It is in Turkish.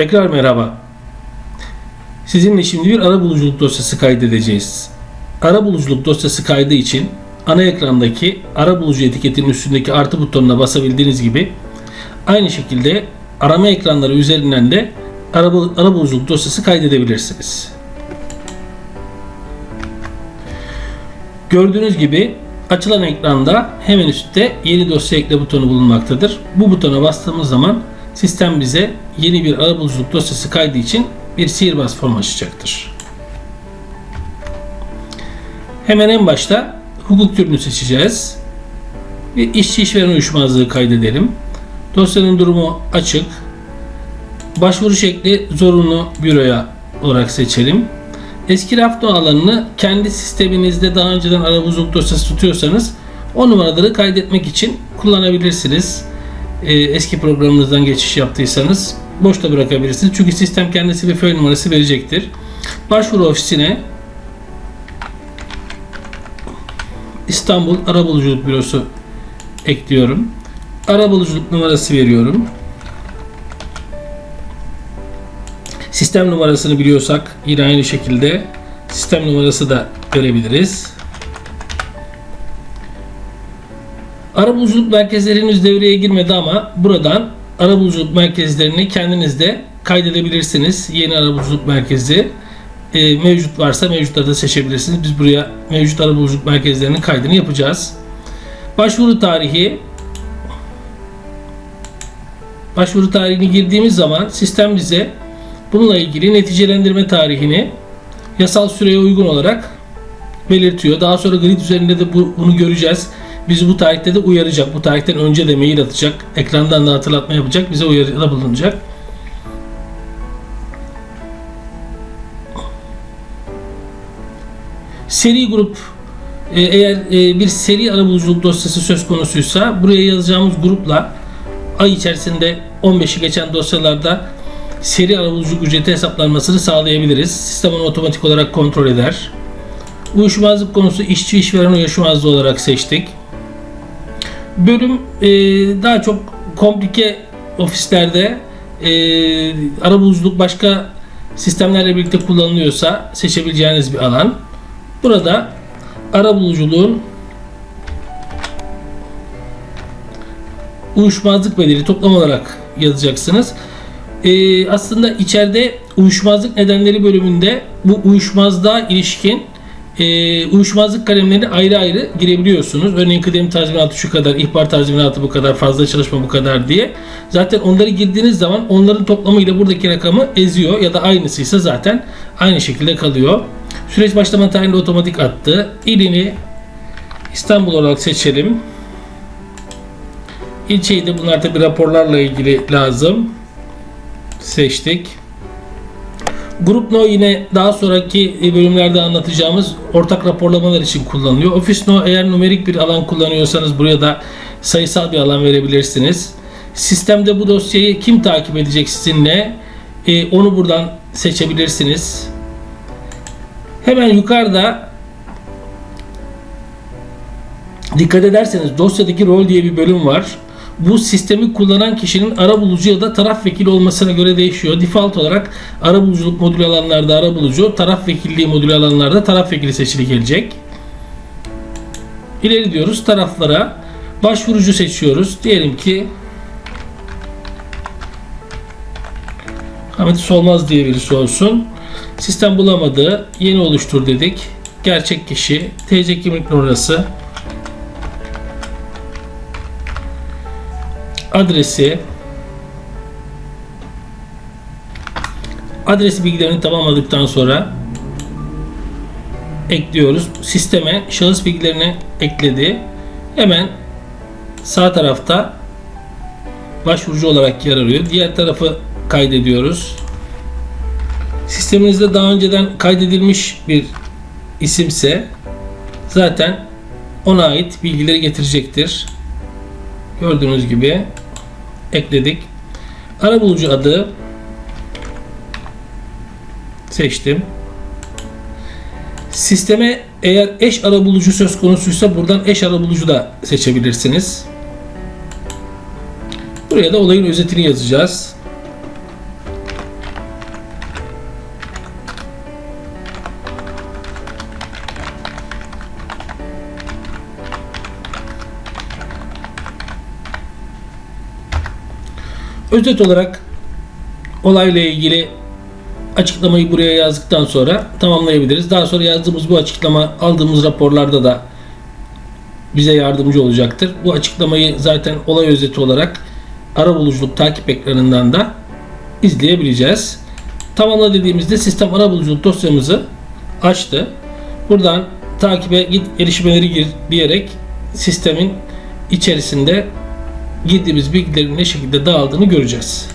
Tekrar merhaba. Sizinle şimdi bir ara buluculuk dosyası kaydedeceğiz. Ara buluculuk dosyası kaydı için ana ekrandaki ara bulucu etiketinin üstündeki artı butonuna basabildiğiniz gibi aynı şekilde arama ekranları üzerinden de ara, ara buluculuk dosyası kaydedebilirsiniz. Gördüğünüz gibi açılan ekranda hemen üstte yeni dosya ekle butonu bulunmaktadır. Bu butona bastığımız zaman sistem bize yeni bir arabuluculuk dosyası kaydı için bir sihirbaz form açacaktır. Hemen en başta hukuk türünü seçeceğiz. Bir işçi işveren uyuşmazlığı kaydedelim. Dosyanın durumu açık. Başvuru şekli zorunlu büroya olarak seçelim. Eski raf alanını kendi sisteminizde daha önceden arabuluculuk dosyası tutuyorsanız o numaraları kaydetmek için kullanabilirsiniz. Ee, eski programınızdan geçiş yaptıysanız boşta bırakabilirsiniz. Çünkü sistem kendisi bir fön numarası verecektir. Başvuru ofisine İstanbul Arabuluculuk Bürosu ekliyorum. Arabuluculuk numarası veriyorum. Sistem numarasını biliyorsak yine aynı şekilde sistem numarası da verebiliriz. Arabuluculuk merkezleri henüz devreye girmedi ama buradan arabuluculuk merkezlerini kendiniz de kaydedebilirsiniz. Yeni arabuluculuk merkezi e, mevcut varsa mevcutları da seçebilirsiniz. Biz buraya mevcut arabuluculuk merkezlerinin kaydını yapacağız. Başvuru tarihi Başvuru tarihini girdiğimiz zaman sistem bize bununla ilgili neticelendirme tarihini yasal süreye uygun olarak belirtiyor. Daha sonra grid üzerinde de bu, bunu göreceğiz. Bizi bu tarihte de uyaracak. Bu tarihten önce de mail atacak. Ekrandan da hatırlatma yapacak. Bize uyarıda bulunacak. Seri grup e, eğer e, bir seri arabuluculuk dosyası söz konusuysa buraya yazacağımız grupla ay içerisinde 15'i geçen dosyalarda seri arabuluculuk ücreti hesaplanmasını sağlayabiliriz. Sistem onu otomatik olarak kontrol eder. Uyuşmazlık konusu işçi işveren uyuşmazlığı olarak seçtik. Bölüm e, daha çok komplike ofislerde e, arabuluculuk başka sistemlerle birlikte kullanılıyorsa seçebileceğiniz bir alan. Burada arabuluculuğun uyuşmazlık bedeli toplam olarak yazacaksınız. Ee, aslında içeride uyuşmazlık nedenleri bölümünde bu uyuşmazlığa ilişkin e, uyuşmazlık kalemlerini ayrı ayrı girebiliyorsunuz. Örneğin kıdem tazminatı şu kadar, ihbar tazminatı bu kadar, fazla çalışma bu kadar diye. Zaten onları girdiğiniz zaman onların toplamıyla buradaki rakamı eziyor ya da aynısıysa zaten aynı şekilde kalıyor. Süreç başlama tarihini otomatik attı. İlini İstanbul olarak seçelim. İlçeyi de bunlar tabi raporlarla ilgili lazım. Seçtik. Grup No yine daha sonraki bölümlerde anlatacağımız ortak raporlamalar için kullanılıyor. Office No eğer numerik bir alan kullanıyorsanız buraya da sayısal bir alan verebilirsiniz. Sistemde bu dosyayı kim takip edecek sizinle e, onu buradan seçebilirsiniz. Hemen yukarıda dikkat ederseniz dosyadaki rol diye bir bölüm var. Bu sistemi kullanan kişinin arabulucu ya da taraf vekili olmasına göre değişiyor. Default olarak arabuluculuk modülü alanlarda arabulucu, taraf vekilliği modülü alanlarda taraf vekili seçili gelecek. İleri diyoruz taraflara. Başvurucu seçiyoruz. Diyelim ki Ahmet Solmaz diye birisi olsun. Sistem bulamadı. Yeni oluştur dedik. Gerçek kişi, TC kimlik numarası, adresi adres bilgilerini tamamladıktan sonra ekliyoruz. Sisteme şahıs bilgilerini ekledi. Hemen sağ tarafta başvurucu olarak yer arıyor. Diğer tarafı kaydediyoruz. Sisteminizde daha önceden kaydedilmiş bir isimse zaten ona ait bilgileri getirecektir. Gördüğünüz gibi ekledik. Arabulucu adı seçtim. Sisteme eğer eş arabulucu söz konusuysa buradan eş arabulucu da seçebilirsiniz. Buraya da olayın özetini yazacağız. Özet olarak olayla ilgili açıklamayı buraya yazdıktan sonra tamamlayabiliriz. Daha sonra yazdığımız bu açıklama aldığımız raporlarda da bize yardımcı olacaktır. Bu açıklamayı zaten olay özeti olarak arabuluculuk takip ekranından da izleyebileceğiz. Tamamla dediğimizde sistem arabuluculuk dosyamızı açtı. Buradan takibe git gelişmeleri gir diyerek sistemin içerisinde girdiğimiz bilgilerin ne şekilde dağıldığını göreceğiz.